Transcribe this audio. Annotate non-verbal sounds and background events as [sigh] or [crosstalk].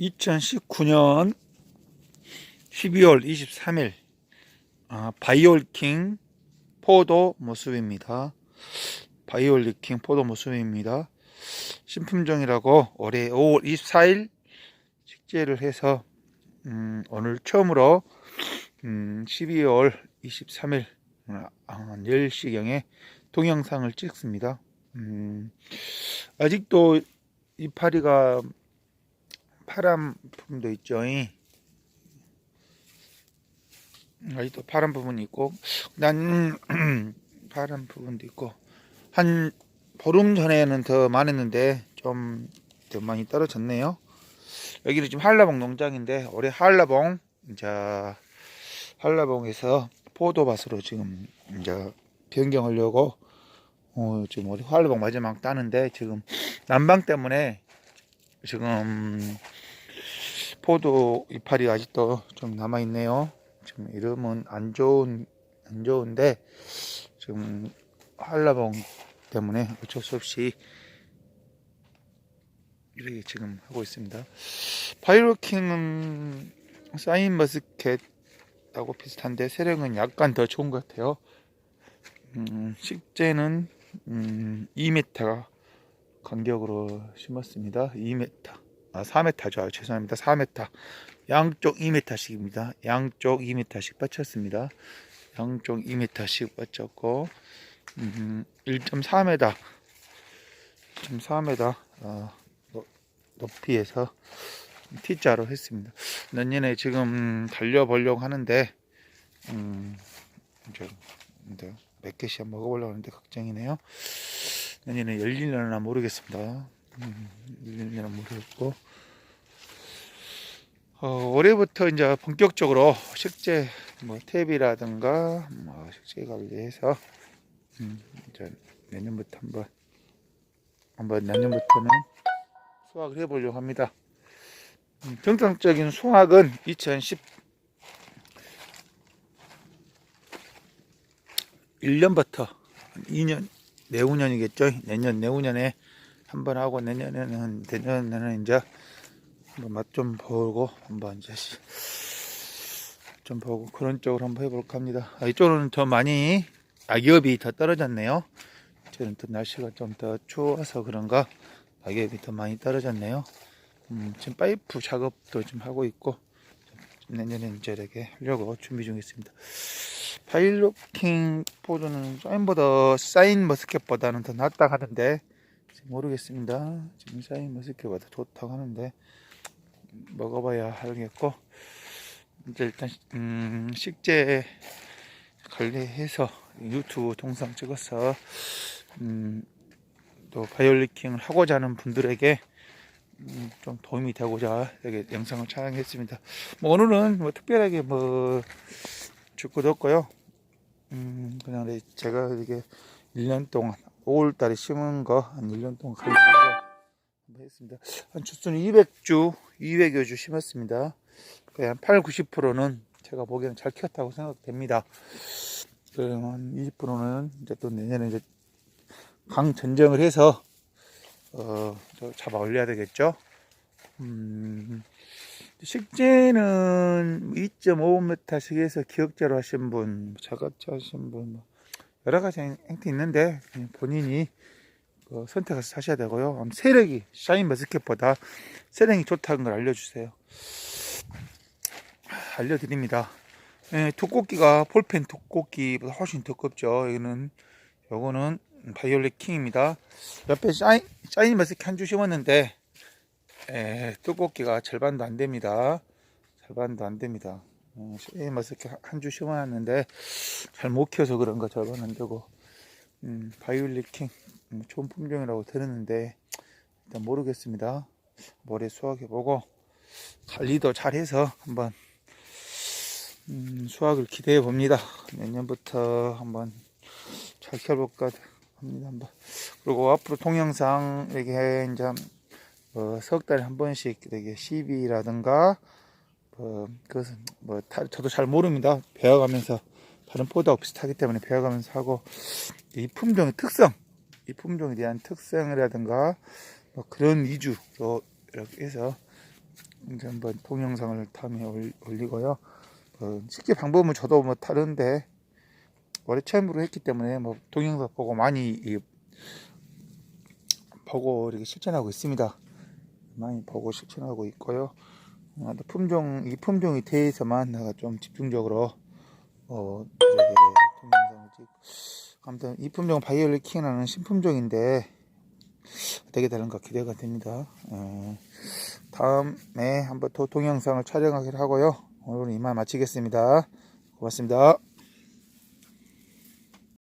2019년 12월 23일 아, 바이올킹 포도 모습입니다. 바이올킹 포도 모습입니다. 신품종이라고 올해 5월 24일 식재를 해서 음, 오늘 처음으로 음, 12월 23일 아, 10시경에 동영상을 찍습니다. 음, 아직도 이파리가 파란 부분도 있죠. 이. 아직도 파란 부분이 있고, 난 [clears throat] 파란 부분도 있고, 한 보름 전에는 더 많았는데 좀 더 많이 떨어졌네요. 여기는 지금 한라봉 농장인데 올해 한라봉 이제 한라봉에서 포도밭으로 지금 이제 변경하려고 어, 지금 우리 한라봉 마지막 따는데 지금 난방 때문에 지금 포도 이파리 아직도 좀 남아 있네요. 지금 이름은 안 좋은 안 좋은데 지금 한라봉 때문에 어쩔 수 없이 이렇게 지금 하고 있습니다. 파이로킹은 사인 머스켓하고 비슷한데 세력은 약간 더 좋은 것 같아요. 음, 식재는 음, 2m가 간격으로 심었습니다. 2m. 아, 4m죠. 아, 죄송합니다. 4m. 양쪽 2m씩입니다. 양쪽 2m씩 받쳤습니다. 양쪽 2m씩 받쳤고, 음, 1.4m, 1.4m 어, 노- 높이에서 T자로 했습니다. 내년에 지금 달려보려고 하는데, 음, 이제 몇 개씩 먹어보려고 하는데 걱정이네요. 내년에 열리려나 모르겠습니다. 음, 열리려나 모르겠고, 어, 올해부터 이제 본격적으로 식재 뭐 탭이라든가 뭐 식재 관리해서 음, 이제 내년부터 한번 한번 내년부터는 수확을 해보려고 합니다. 음, 정상적인 수확은 2010 1년부터 2년 내후년이겠죠. 내년 내후년에 한번 하고 내년에는 내년에는 이제 맛 좀 보고 한번 이제 시- 좀 보고 그런 쪽으로 한번 해볼까 합니다. 아, 이쪽은 더 많이 낙엽이 더 떨어졌네요. 저는 또 날씨가 좀 더 추워서 그런가 낙엽이 더 많이 떨어졌네요. 음, 지금 파이프 작업도 좀 하고 있고 내년에 이제 이렇게 하려고 준비 중에 있습니다. 파일로킹 포도는 사인보다 사인 머스켓보다는 더 낫다 하는데 모르겠습니다. 지금 사인 머스켓보다 좋다고 하는데 먹어봐야 알겠고 이제 일단 음, 식재 관리해서 유튜브 동상 찍어서 음, 또 바이올리킹을 하고자 하는 분들에게 음, 좀 도움이 되고자 이렇게 영상을 촬영했습니다. 뭐 오늘은 뭐 특별하게 뭐 줄 것도 없고요. 음, 그냥 제가 이렇게 1년 동안 5월 달에 심은 거 한 1년 동안 관리한 거 한번 했습니다. 한 주수는 200주, 200여 주 심었습니다. 거의 한 8, 90%는 제가 보기에는 잘 키웠다고 생각됩니다. 그러면 20%는 이제 또 내년에 이제 강 전정을 해서 어, 저 잡아 올려야 되겠죠. 음, 식재는 2.5m씩 해서 기억자로 하신 분, 자가자 하신 분, 뭐 여러 가지 행- 형태 있는데 본인이 그 선택해서 사셔야 되고요. 세력이 샤인 머스켓보다 세력이 좋다는 걸 알려주세요. 알려드립니다. 예, 두껍기가 볼펜 두껍기보다 훨씬 두껍죠. 여기는 요거는 바이올렛 킹입니다. 옆에 샤인, 샤인 머스켓 한 주 심었는데 예, 두껍기가 절반도 안 됩니다. 절반도 안 됩니다. 어, 샤인 머스켓 한주 심어놨는데 잘 못 키워서 그런가 안 되고 음, 바이올렛 킹 음, 좋은 품종이라고 들었는데 일단 모르겠습니다. 모레 수확해보고 관리도 잘해서 한번 음, 수확을 기대해 봅니다. 내년부터 한번 잘 키워볼까 합니다. 한번. 그리고 앞으로 동영상 이렇게 이제 뭐 석 달에 한 번씩 이렇게 시비라든가 뭐 그것은 뭐 다- 저도 잘 모릅니다. 배워가면서 다른 포도하고 비슷하기 때문에 배워가면서 하고 이 품종의 특성, 이 품종에 대한 특성이라든가 뭐 그런 위주로 이렇게 해서 이제 한번 동영상을 다음에 올- 올리고요. 어, 실제 방법은 저도 뭐 다른데 원래 처음으로 했기 때문에 뭐 동영상 보고 많이 이, 보고 이렇게 실천하고 있습니다. 많이 보고 실천하고 있고요. 어, 또 품종 이 품종에 대해서만 내가 좀 집중적으로 어 이렇게 동영상을 찍. 아무튼 이 품종은 바이올렛 킹이라는 신품종인데 어떻게 되는가 기대가 됩니다. 어, 다음에 한번 더 동영상을 촬영하기로 하고요. 오늘은 이만 마치겠습니다. 고맙습니다.